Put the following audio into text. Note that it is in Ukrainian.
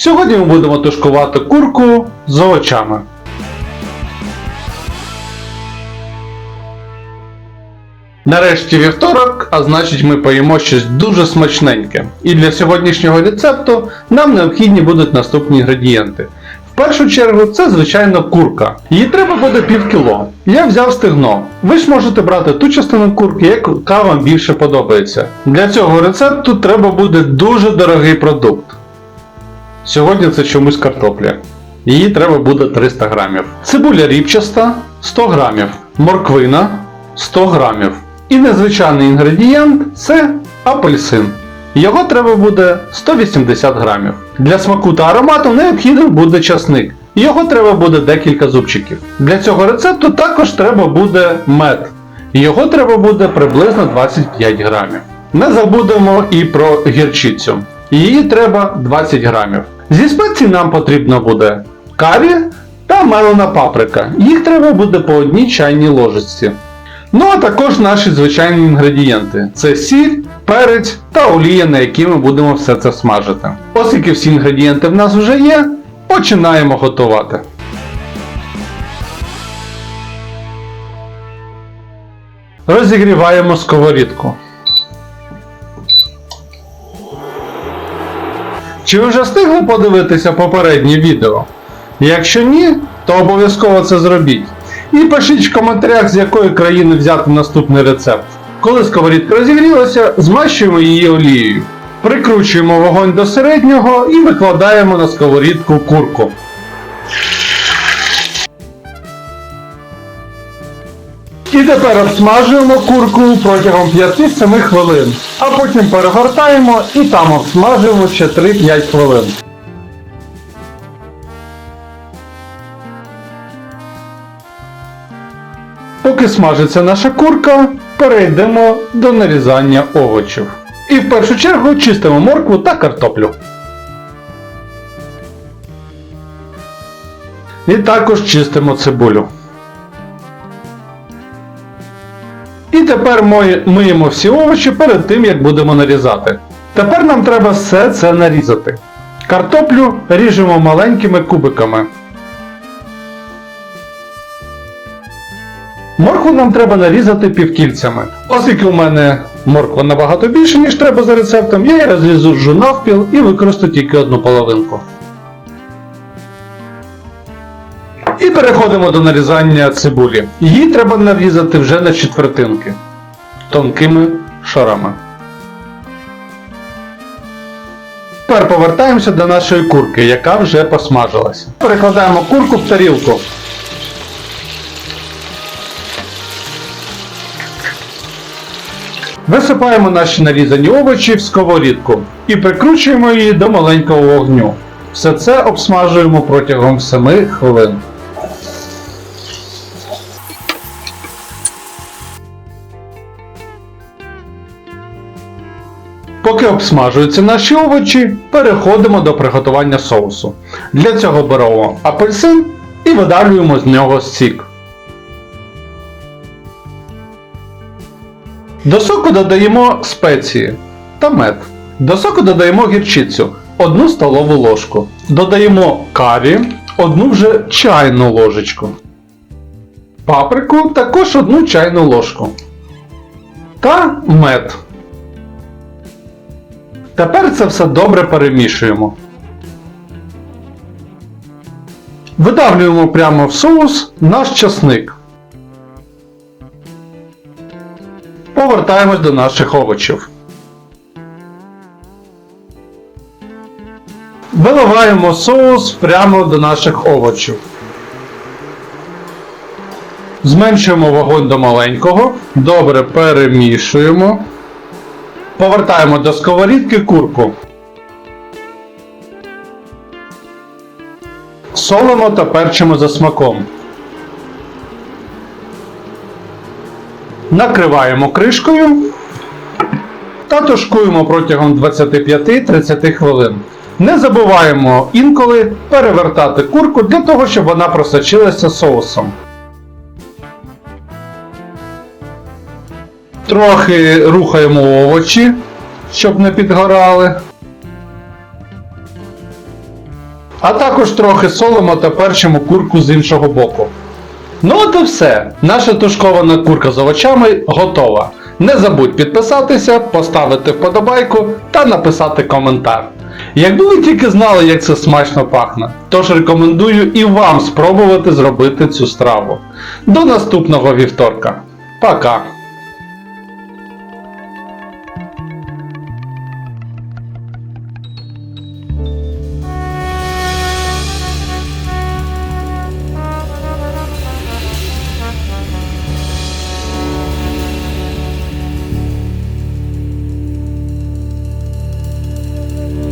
Сьогодні ми будемо тушкувати курку з овочами. Нарешті вівторок, а значить ми поїмо щось дуже смачненьке. І для сьогоднішнього рецепту нам необхідні будуть наступні інгредієнти. В першу чергу це, звичайно, курка. Її треба буде пів кіло. Я взяв стегно. Ви ж можете брати ту частину курки, яка вам більше подобається. Для цього рецепту треба буде дуже дорогий продукт. Сьогодні це чомусь картопля. Її треба буде 300 грамів. Цибуля ріпчаста 100 грамів. Морквина 100 грамів. І незвичайний інгредієнт це апельсин. Його треба буде 180 грамів. Для смаку та аромату необхідним буде часник. Його треба буде декілька зубчиків. Для цього рецепту також треба буде мед. Його треба буде приблизно 25 грамів. Не забудемо і про гірчицю. Її треба 20 грамів. Зі спецій нам потрібно буде карі та мелена паприка. Їх треба буде по одній чайній ложечці. Ну а також наші звичайні інгредієнти: це сіль, перець та олія, на якій ми будемо все це смажити. Оскільки всі інгредієнти в нас вже є, починаємо готувати. Розігріваємо сковорідку. Чи ви вже встигли подивитися попереднє відео? Якщо ні, то обов'язково це зробіть. І пишіть в коментарях, з якої країни взяти наступний рецепт. Коли сковорідка розігрілася, змащуємо її олією. Прикручуємо вогонь до середнього і викладаємо на сковорідку курку. І тепер обсмажуємо курку протягом 5-7 хвилин, а потім перегортаємо і там обсмажуємо ще 3-5 хвилин. Поки смажиться наша курка, перейдемо до нарізання овочів. І в першу чергу чистимо моркву та картоплю. І також чистимо цибулю. І тепер миємо всі овочі перед тим, як будемо нарізати. Тепер нам треба все це нарізати. Картоплю ріжемо маленькими кубиками. Моркву нам треба нарізати півкільцями. Оскільки у мене морква набагато більше, ніж треба за рецептом, я її розрізу навпіл і використаю тільки одну половинку. І переходимо до нарізання цибулі. Її треба нарізати вже на четвертинки. Тонкими шарами. Тепер повертаємося до нашої курки, яка вже посмажилася. Перекладаємо курку в тарілку. Висипаємо наші нарізані овочі в сковорідку і прикручуємо її до маленького вогню. Все це обсмажуємо протягом 7 хвилин. Поки обсмажуються наші овочі, переходимо до приготування соусу. Для цього беремо апельсин і видавлюємо з нього сік. До соку додаємо спеції та мед. До соку додаємо гірчицю 1 столову ложку. Додаємо карі 1 вже чайну ложечку. Паприку також 1 чайну ложку. Та мед. Тепер це все добре перемішуємо. Видавлюємо прямо в соус наш часник. Повертаємось до наших овочів. Виливаємо соус прямо до наших овочів. Зменшуємо вогонь до маленького. Добре перемішуємо. Повертаємо до сковорідки курку. Солимо та перчимо за смаком. Накриваємо кришкою та тушкуємо протягом 25-30 хвилин. Не забуваємо інколи перевертати курку для того, щоб вона просочилася соусом. Трохи рухаємо овочі, щоб не підгорали. А також трохи солимо та перчимо курку з іншого боку. Ну от і все. Наша тушкована курка з овочами готова. Не забудь підписатися, поставити вподобайку та написати коментар. Якби ви тільки знали, як це смачно пахне, тож рекомендую і вам спробувати зробити цю страву. До наступного вівторка. Пока!